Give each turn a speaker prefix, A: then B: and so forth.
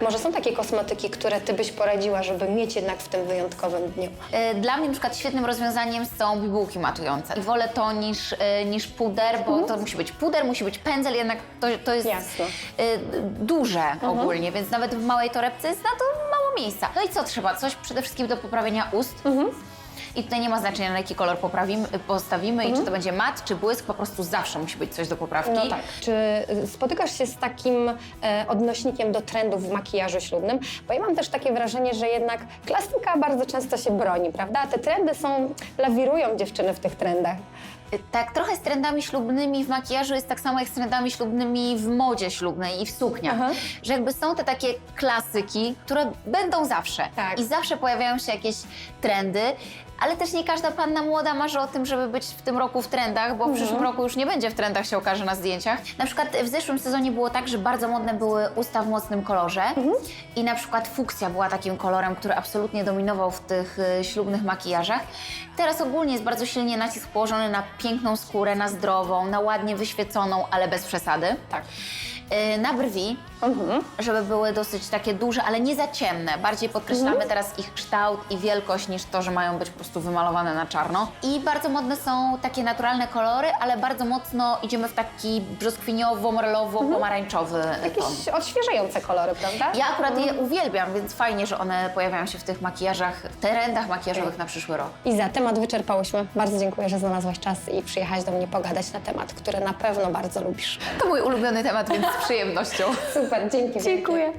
A: Może są takie kosmetyki, które ty byś poradziła, żeby mieć jednak w tym wyjątkowym dniu?
B: E, Dla mnie na przykład świetnym rozwiązaniem są bibułki matujące. Wolę to niż, e, niż puder, bo to musi być puder, musi być pędzel, jednak to, to jest
A: Jasne.
B: e, duże ogólnie, więc nawet w małej torebce jest na to mało miejsca. No i co trzeba? Coś przede wszystkim do poprawienia ust. I tutaj nie ma znaczenia, na jaki kolor poprawimy, postawimy i czy to będzie mat, czy błysk, po prostu zawsze musi być coś do poprawki.
A: No tak. Czy y, spotykasz się z takim e, odnośnikiem do trendów w makijażu ślubnym? Bo ja mam też takie wrażenie, że jednak klasyka bardzo często się broni, prawda? A te trendy są, lawirują dziewczyny w tych trendach.
B: Tak, trochę z trendami ślubnymi w makijażu jest tak samo jak z trendami ślubnymi w modzie ślubnej i w sukniach.
A: Aha.
B: Że jakby są te takie klasyki, które będą zawsze.
A: Tak.
B: I zawsze pojawiają się jakieś trendy, ale też nie każda panna młoda marzy o tym, żeby być w tym roku w trendach, bo w przyszłym roku już nie będzie w trendach, się okaże na zdjęciach. Na przykład w zeszłym sezonie było tak, że bardzo modne były usta w mocnym kolorze i na przykład fuksja była takim kolorem, który absolutnie dominował w tych y, ślubnych makijażach. Teraz ogólnie jest bardzo silnie nacisk położony na piękną skórę, na zdrową, na ładnie wyświeconą, ale bez przesady.
A: Tak.
B: Y, Na brwi, żeby były dosyć takie duże, ale nie za ciemne. Bardziej podkreślamy teraz ich kształt i wielkość niż to, że mają być po prostu wymalowane na czarno. I bardzo modne są takie naturalne kolory, ale bardzo mocno idziemy w taki brzoskwiniowo-morelowo-pomarańczowy ton.
A: Jakieś odświeżające kolory, prawda?
B: Ja akurat je uwielbiam, więc fajnie, że one pojawiają się w tych makijażach, trendach makijażowych na przyszły rok.
A: Iza, temat wyczerpałyśmy. Bardzo dziękuję, że znalazłaś czas i przyjechałaś do mnie pogadać na temat, który na pewno bardzo lubisz.
B: To mój ulubiony temat, więc z przyjemnością.
A: Super, dzięki. wielkie.
B: Dziękuję.